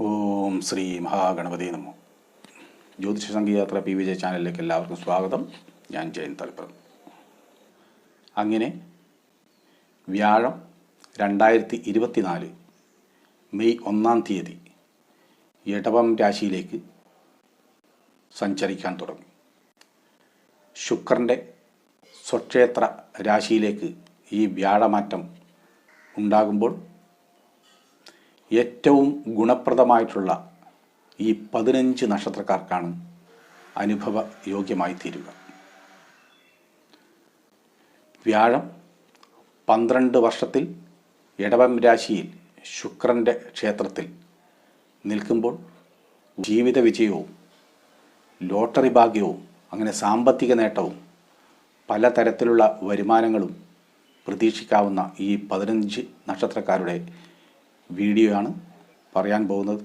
ഓം ശ്രീ മഹാഗണപതി നമോ. ജ്യോതിഷ സംഗീതയാത്ര പി വിജയ ചാനലിലേക്ക് എല്ലാവർക്കും സ്വാഗതം. ഞാൻ ജയൻ തലപ്പുറം അങ്ങനെ വ്യാഴം രണ്ടായിരത്തി ഇരുപത്തിനാല് മെയ് ഒന്നാം തീയതി ഏടവം രാശിയിലേക്ക് സഞ്ചരിക്കാൻ തുടങ്ങി. ശുക്രന്റെ സ്വക്ഷേത്ര രാശിയിലേക്ക് ഈ വ്യാഴമാറ്റം ഉണ്ടാകുമ്പോൾ ഏറ്റവും ഗുണപ്രദമായിട്ടുള്ള ഈ പതിനഞ്ച് നക്ഷത്രക്കാർക്കാണ് അനുഭവ യോഗ്യമായി തീരുക. വ്യാഴം പന്ത്രണ്ട് വർഷത്തിൽ ഇടവം രാശിയിൽ ശുക്രന്റെ ക്ഷേത്രത്തിൽ നിൽക്കുമ്പോൾ ജീവിത വിജയവും ലോട്ടറി ഭാഗ്യവും അങ്ങനെ സാമ്പത്തിക നേട്ടവും പലതരത്തിലുള്ള വരുമാനങ്ങളും പ്രതീക്ഷിക്കാവുന്ന ഈ പതിനഞ്ച് നക്ഷത്രക്കാരുടെ വീഡിയോയാണ് പറയാൻ പോകുന്നത്.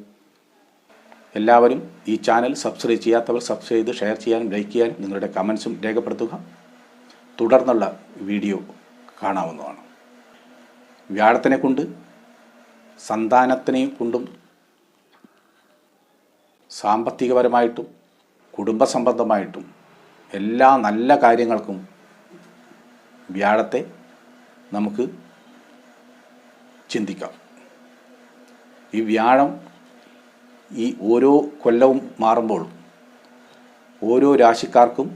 എല്ലാവരും ഈ ചാനൽ സബ്സ്ക്രൈബ് ചെയ്യാത്തവർ സബ്സ്ക്രൈബ് ചെയ്ത് ഷെയർ ചെയ്യാനും ലൈക്ക് ചെയ്യാനും നിങ്ങളുടെ കമൻസും രേഖപ്പെടുത്തുക. തുടർന്നുള്ള വീഡിയോ കാണാവുന്നതാണ്. വ്യാഴത്തിനെ കൊണ്ട് സന്താനത്തിനെ കൊണ്ടും സാമ്പത്തികപരമായിട്ടും കുടുംബസംബന്ധമായിട്ടും എല്ലാ നല്ല കാര്യങ്ങൾക്കും വ്യാഴത്തെ നമുക്ക് ചിന്തിക്കാം. ഈ വ്യാഴം ഈ ഓരോ കൊല്ലവും മാറുമ്പോൾ ഓരോ രാശിക്കാർക്കും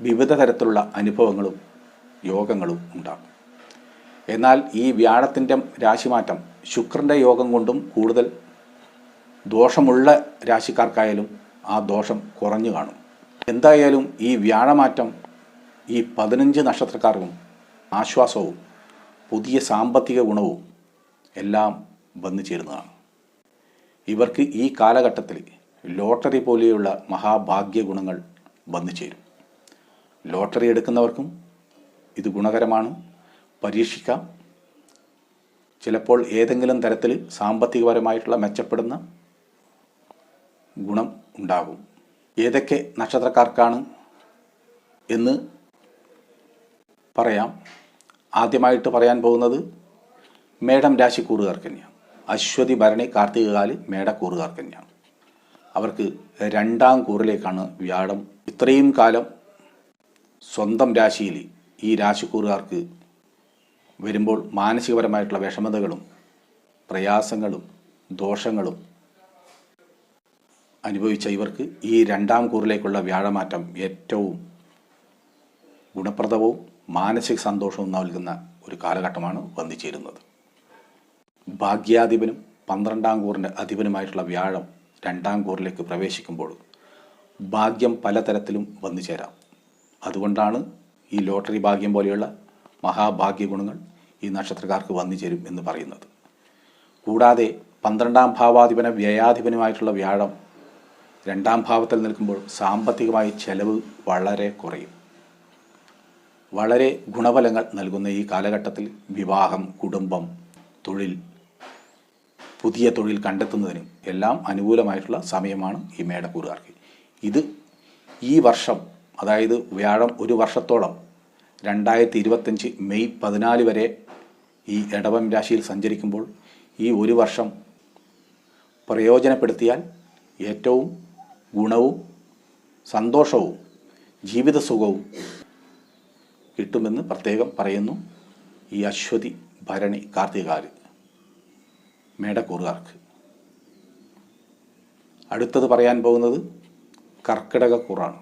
വിവിധ തരത്തിലുള്ള അനുഭവങ്ങളും യോഗങ്ങളും ഉണ്ടാകും. എന്നാൽ ഈ വ്യാഴത്തിന്റെ രാശിമാറ്റം ശുക്രന്റെ യോഗം കൊണ്ടും കൂടുതൽ ദോഷമുള്ള രാശിക്കാർക്കായാലും ആ ദോഷം കുറഞ്ഞു കാണും. എന്തായാലും ഈ വ്യാഴമാറ്റം ഈ പതിനഞ്ച് നക്ഷത്രക്കാർക്കും ആശ്വാസവും പുതിയ സാമ്പത്തിക ഗുണവും എല്ലാം വന്നു ചേരുന്നതാണ്. ഇവർക്ക് ഈ കാലഘട്ടത്തിൽ ലോട്ടറി പോലെയുള്ള മഹാഭാഗ്യ ഗുണങ്ങൾ വന്നു ചേരും. ലോട്ടറി എടുക്കുന്നവർക്കും ഇത് ഗുണകരമാണ്. പരീക്ഷിക്കാം. ചിലപ്പോൾ ഏതെങ്കിലും തരത്തിൽ സാമ്പത്തികപരമായിട്ടുള്ള മെച്ചപ്പെടുന്ന ഗുണം ഉണ്ടാകും. ഏതൊക്കെ നക്ഷത്രക്കാർക്കാണ് എന്ന് പറയാം. ആദ്യമായിട്ട് പറയാൻ പോകുന്നത് മേഡം രാശിക്കൂറുകാർക്ക് തന്നെയാണ്. അശ്വതി ഭരണി കാർത്തികകാലി മേടക്കൂറുകാർ തന്നെയാണ് അവർക്ക് രണ്ടാം കൂറിലേക്കാണ് വ്യാഴം. ഇത്രയും കാലം സ്വന്തം രാശിയിൽ ഈ രാശിക്കൂറുകാർക്ക് വരുമ്പോൾ മാനസികപരമായിട്ടുള്ള വിഷമതകളും പ്രയാസങ്ങളും ദോഷങ്ങളും അനുഭവിച്ച ഇവർക്ക് ഈ രണ്ടാം കൂറിലേക്കുള്ള വ്യാഴമാറ്റം ഏറ്റവും ഗുണപ്രദവും മാനസിക സന്തോഷവും നൽകുന്ന ഒരു കാലഘട്ടമാണ് വന്നു ചേരുന്നത് ഭാഗ്യാധിപനും പന്ത്രണ്ടാം കൂറിന്റെ അധിപനുമായിട്ടുള്ള വ്യാഴം രണ്ടാം കൂറിലേക്ക് പ്രവേശിക്കുമ്പോൾ ഭാഗ്യം പലതരത്തിലും വന്നു ചേരാം. അതുകൊണ്ടാണ് ഈ ലോട്ടറി ഭാഗ്യം പോലെയുള്ള മഹാഭാഗ്യ ഗുണങ്ങൾ ഈ നക്ഷത്രക്കാർക്ക് വന്നു ചേരും എന്ന് പറയുന്നത്. കൂടാതെ പന്ത്രണ്ടാം ഭാവാധിപന വ്യയാധിപനുമായിട്ടുള്ള വ്യാഴം രണ്ടാം ഭാവത്തിൽ നിൽക്കുമ്പോൾ സാമ്പത്തികമായി ചെലവ് വളരെ കുറയും. വളരെ ഗുണഫലങ്ങൾ നൽകുന്ന ഈ കാലഘട്ടത്തിൽ വിവാഹം കുടുംബം തൊഴിൽ പുതിയ തൊഴിൽ കണ്ടെത്തുന്നതിനും എല്ലാം അനുകൂലമായിട്ടുള്ള സമയമാണ് ഈ മേടക്കൂറുകാർക്ക്. ഇത് ഈ വർഷം അതായത് വ്യാഴം ഒരു വർഷത്തോളം രണ്ടായിരത്തി ഇരുപത്തഞ്ച് മെയ് പതിനാല് വരെ ഈ ഇടവം രാശിയിൽ സഞ്ചരിക്കുമ്പോൾ ഈ ഒരു വർഷം പ്രയോജനപ്പെടുത്തിയാൽ ഏറ്റവും ഗുണവും സന്തോഷവും ജീവിതസുഖവും കിട്ടുമെന്ന് പ്രത്യേകം പറയുന്നു ഈ അശ്വതി ഭരണി കാർത്തികാൽ മേടക്കൂറുകാർക്ക്. അടുത്തത് പറയാൻ പോകുന്നത് കർക്കിടക കൂറാണ്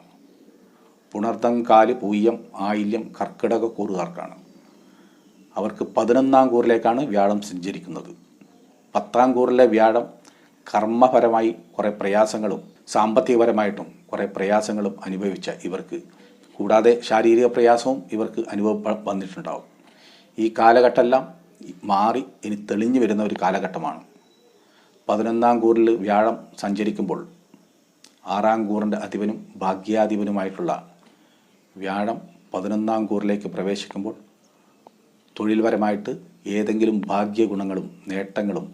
പുണർത്തം കാൽ പൂയ്യം ആയില്യം കർക്കിടക കൂറുകാർക്കാണ് അവർക്ക് പതിനൊന്നാം കൂറിലേക്കാണ് വ്യാഴം സഞ്ചരിക്കുന്നത്. പത്താം കൂറിലെ വ്യാഴം കർമ്മപരമായി കുറേ പ്രയാസങ്ങളും സാമ്പത്തികപരമായിട്ടും കുറേ പ്രയാസങ്ങളും അനുഭവിച്ച ഇവർക്ക് കൂടാതെ ശാരീരിക പ്രയാസവും ഇവർക്ക് അനുഭവ വന്നിട്ടുണ്ടാവും. ഈ കാലഘട്ടമെല്ലാം മാറി ഇനി തെളിഞ്ഞു വരുന്ന ഒരു കാലഘട്ടമാണ്. പതിനൊന്നാം കൂറിൽ വ്യാഴം സഞ്ചരിക്കുമ്പോൾ ആറാം കൂറിന്റെ അധിപനും ഭാഗ്യാധിപനുമായിട്ടുള്ള വ്യാഴം പതിനൊന്നാം കൂറിലേക്ക് പ്രവേശിക്കുമ്പോൾ തൊഴിൽപരമായിട്ട് ഏതെങ്കിലും ഭാഗ്യഗുണങ്ങളും നേട്ടങ്ങളും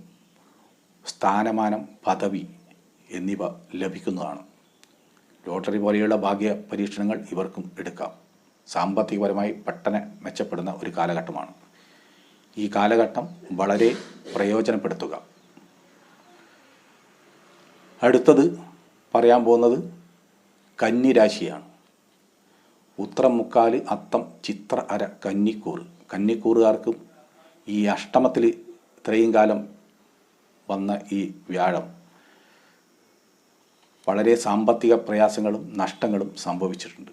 സ്ഥാനമാനം പദവി എന്നിവ ലഭിക്കുന്നതാണ്. ലോട്ടറി പോലെയുള്ള ഭാഗ്യ പരീക്ഷണങ്ങൾ ഇവർക്കും എടുക്കാം. സാമ്പത്തികപരമായി പെട്ടെന്ന് മെച്ചപ്പെടുന്ന ഒരു കാലഘട്ടമാണ്. ഈ കാലഘട്ടം വളരെ പ്രയോജനപ്പെടുത്തുക. അടുത്തത് പറയാൻ പോകുന്നത് കന്നിരാശിയാണ്. ഉത്രം മുക്കാൽ അത്തം ചിത്ര അര കന്നിക്കൂറ്. കന്നിക്കൂറുകാർക്കും ഈ അഷ്ടമത്തിൽ ഇത്രയും കാലം വന്ന ഈ വ്യാഴം വളരെ സാമ്പത്തിക പ്രയാസങ്ങളും നഷ്ടങ്ങളും സംഭവിച്ചിട്ടുണ്ട്.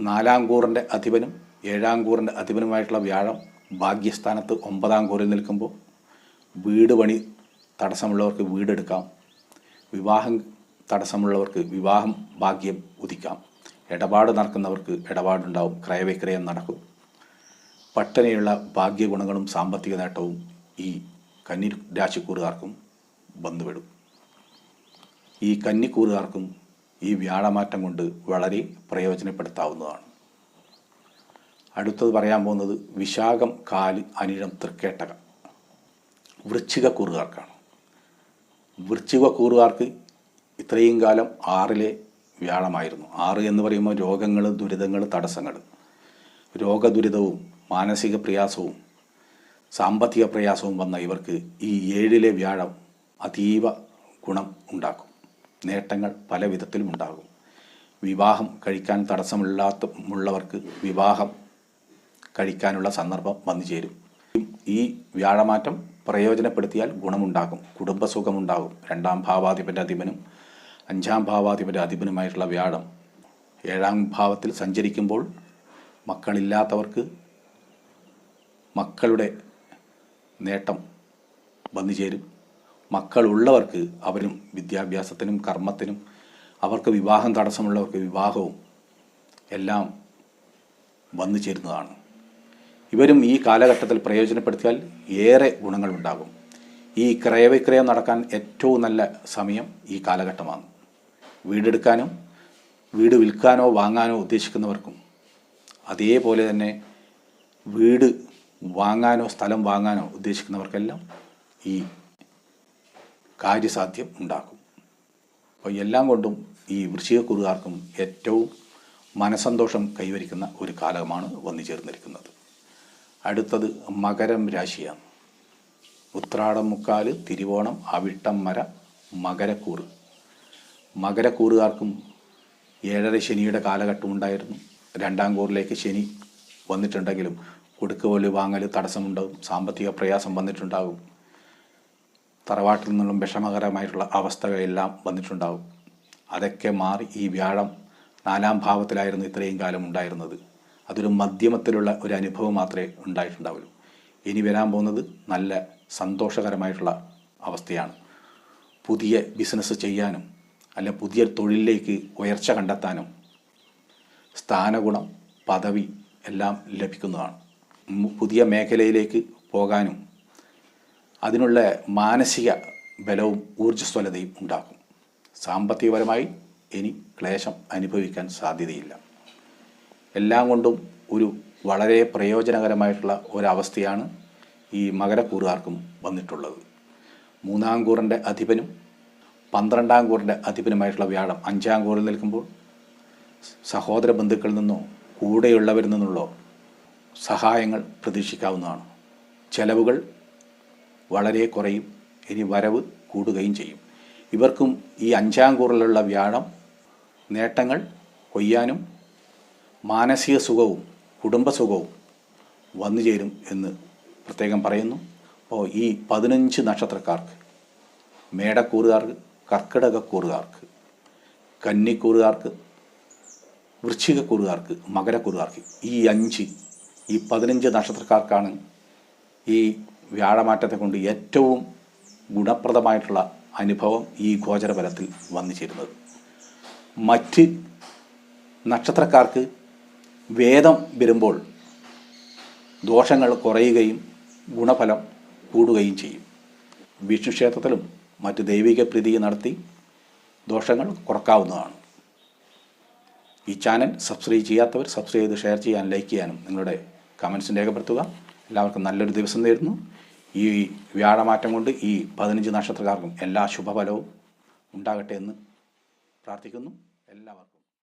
നാലാം കൂറിന്റെ അധിപനും ഏഴാം കൂറിന്റെ അധിപനുമായിട്ടുള്ള വ്യാഴം ഭാഗ്യസ്ഥാനത്ത് ഒമ്പതാം കൂറിൽ നിൽക്കുമ്പോൾ വീട് പണി തടസ്സമുള്ളവർക്ക് വീടെടുക്കാം. വിവാഹം തടസ്സമുള്ളവർക്ക് വിവാഹം ഭാഗ്യം ഉദിക്കാം. ഇടപാട് നടക്കുന്നവർക്ക് ഇടപാടുണ്ടാവും. ക്രയവിക്രയം നടക്കും. പട്ടനെയുള്ള ഭാഗ്യഗുണങ്ങളും സാമ്പത്തിക നേട്ടവും ഈ കന്നി രാശിക്കൂറുകാർക്കും ബന്ധുവിടും ഈ കന്നിക്കൂറുകാർക്കും ഈ വ്യാഴമാറ്റം കൊണ്ട് വളരെ പ്രയോജനപ്പെടുത്താവുന്നതാണ്. അടുത്തത് പറയാൻ പോകുന്നത് വിശാഖം കാൽ അനിഴം തൃക്കേട്ടക. വൃശ്ചിക കൂറുകാർക്കാണ്. വൃശ്ചിക കൂറുകാർക്ക് ഇത്രയും കാലം ആറിലെ വ്യാഴമായിരുന്നു. ആറ് എന്ന് പറയുമ്പോൾ രോഗങ്ങൾ ദുരിതങ്ങൾ തടസ്സങ്ങൾ. രോഗദുരിതവും മാനസിക പ്രയാസവും സാമ്പത്തിക പ്രയാസവും വന്ന ഇവർക്ക് ഈ ഏഴിലെ വ്യാഴം അതീവ ഗുണം ഉണ്ടാക്കും. നേട്ടങ്ങൾ പല വിധത്തിലും ഉണ്ടാകും. വിവാഹം കഴിക്കാൻ തടസ്സമില്ലാത്ത ഉള്ളവർക്ക് വിവാഹം കഴിക്കാനുള്ള സന്ദർഭം വന്നു ചേരും. ഈ വ്യാഴമാറ്റം പ്രയോജനപ്പെടുത്തിയാൽ ഗുണമുണ്ടാകും. കുടുംബസുഖമുണ്ടാകും. രണ്ടാം ഭാവാധിപന്റെ അധിപനും അഞ്ചാം ഭാവാധിപന്റെ അധിപനുമായിട്ടുള്ള വ്യാഴം ഏഴാം ഭാവത്തിൽ സഞ്ചരിക്കുമ്പോൾ മക്കളില്ലാത്തവർക്ക് മക്കളുടെ നേട്ടം വന്നു ചേരും. മക്കളുള്ളവർക്ക് അവരും വിദ്യാഭ്യാസത്തിനും കർമ്മത്തിനും അവർക്ക് വിവാഹം തടസ്സമുള്ളവർക്ക് വിവാഹവും എല്ലാം വന്നു ചേരുന്നതാണ്. ഇവരും ഈ കാലഘട്ടത്തിൽ പ്രയോജനപ്പെടുത്തിയാൽ ഏറെ ഗുണങ്ങളുണ്ടാകും. ഈ ക്രയവിക്രയം നടക്കാൻ ഏറ്റവും നല്ല സമയം ഈ കാലഘട്ടമാണ്. വീടെടുക്കാനും വീട് വിൽക്കാനോ വാങ്ങാനോ ഉദ്ദേശിക്കുന്നവർക്കും. അതേപോലെ തന്നെ വീട് വാങ്ങാനോ സ്ഥലം വാങ്ങാനോ ഉദ്ദേശിക്കുന്നവർക്കെല്ലാം ഈ കാര്യസാധ്യം ഉണ്ടാക്കും അപ്പോൾ എല്ലാം കൊണ്ടും ഈ വൃശ്ചികക്കുറുകാർക്കും ഏറ്റവും മനസന്തോഷം കൈവരിക്കുന്ന ഒരു കാലമാണ് വന്നു ചേർന്നിരിക്കുന്നത് അടുത്തത് മകരം രാശിയാണ്. ഉത്രാടം മുക്കാൽ തിരുവോണം അവിട്ടം മര മകരക്കൂറ്. മകരക്കൂറുകാർക്കും ഏഴര ശനിയുടെ കാലഘട്ടം ഉണ്ടായിരുന്നു. രണ്ടാം കൂറിലേക്ക് ശനി വന്നിട്ടുണ്ടെങ്കിലും കൊടുക്കുവൽ വാങ്ങൽ തടസ്സമുണ്ടാകും സാമ്പത്തിക പ്രയാസം വന്നിട്ടുണ്ടാകും തറവാട്ടിൽ നിന്നും വിഷമകരമായിട്ടുള്ള അവസ്ഥകളെല്ലാം വന്നിട്ടുണ്ടാകും അതൊക്കെ മാറി ഈ വ്യാഴം നാലാം ഭാവത്തിലായിരുന്നു ഇത്രയും കാലം ഉണ്ടായിരുന്നത്. അതൊരു മധ്യമത്തിലുള്ള ഒരു അനുഭവം മാത്രമേ ഉണ്ടായിട്ടുണ്ടാവുള്ളൂ. ഇനി വരാൻ പോകുന്നത് നല്ല സന്തോഷകരമായിട്ടുള്ള അവസ്ഥയാണ്. പുതിയ ബിസിനസ് ചെയ്യാനും അല്ല പുതിയ തൊഴിലിലേക്ക് ഉയർച്ച കണ്ടെത്താനും സ്ഥാനഗുണം പദവി എല്ലാം ലഭിക്കുന്നതാണ്. പുതിയ മേഖലയിലേക്ക് പോകാനും അതിനുള്ള മാനസിക ബലവും ഊർജസ്വലതയും ഉണ്ടാക്കും. സാമ്പത്തികപരമായി ഇനി ക്ലേശം അനുഭവിക്കാൻ സാധ്യതയില്ല. എല്ലാം കൊണ്ടും ഒരു വളരെ പ്രയോജനകരമായിട്ടുള്ള ഒരവസ്ഥയാണ് ഈ മകരക്കൂറുകാർക്കും വന്നിട്ടുള്ളത്. മൂന്നാം കൂറിന്റെ അധിപനും പന്ത്രണ്ടാം കൂറിന്റെ അധിപനുമായിട്ടുള്ള വ്യാഴം അഞ്ചാം കൂറിൽ നിൽക്കുമ്പോൾ സഹോദര ബന്ധുക്കളിൽ നിന്നോ കൂടെയുള്ളവരിൽ നിന്നുള്ള സഹായങ്ങൾ പ്രതീക്ഷിക്കാവുന്നതാണ്. ചെലവുകൾ വളരെ കുറയും. ഇനി വരവ് കൂടുകയും ചെയ്യും. ഇവർക്കും ഈ അഞ്ചാം കൂറിലുള്ള വ്യാഴം നേട്ടങ്ങൾ കൊയ്യാനും മാനസിക സുഖവും കുടുംബസുഖവും വന്നു ചേരും എന്ന് പ്രത്യേകം പറയുന്നു. അപ്പോൾ ഈ പതിനഞ്ച് നക്ഷത്രക്കാർക്ക് മേടക്കൂറുകാർക്ക് കർക്കിടകക്കൂറുകാർക്ക് കന്നിക്കൂറുകാർക്ക് വൃശ്ചികക്കൂറുകാർക്ക് മകരക്കൂറുകാർക്ക് ഈ അഞ്ച് ഈ പതിനഞ്ച് നക്ഷത്രക്കാർക്കാണ് ഈ വ്യാഴമാറ്റത്തെ കൊണ്ട് ഏറ്റവും ഗുണപ്രദമായിട്ടുള്ള അനുഭവം ഈ ഗോചരബലത്തിൽ വന്നു ചേരുന്നത്. മറ്റ് നക്ഷത്രക്കാർക്ക് വേദം വരുമ്പോൾ ദോഷങ്ങൾ കുറയുകയും ഗുണഫലം കൂടുകയും ചെയ്യും. വിഷ്ണു ക്ഷേത്രത്തിലും മറ്റ് ദൈവിക പ്രീതി നടത്തി ദോഷങ്ങൾ കുറക്കാവുന്നതാണ്. ഈ ചാനൽ സബ്സ്ക്രൈബ് ചെയ്യാത്തവർ സബ്സ്ക്രൈബ് ചെയ്ത് ഷെയർ ചെയ്യാൻ ലൈക്ക് ചെയ്യാനും നിങ്ങളുടെ കമൻസ് രേഖപ്പെടുത്തുക. എല്ലാവർക്കും നല്ലൊരു ദിവസം നേരുന്നു. ഈ വ്യാഴമാറ്റം കൊണ്ട് ഈ പതിനഞ്ച് നക്ഷത്രക്കാർക്കും എല്ലാ ശുഭഫലവും ഉണ്ടാകട്ടെ എന്ന് പ്രാർത്ഥിക്കുന്നു. എല്ലാവർക്കും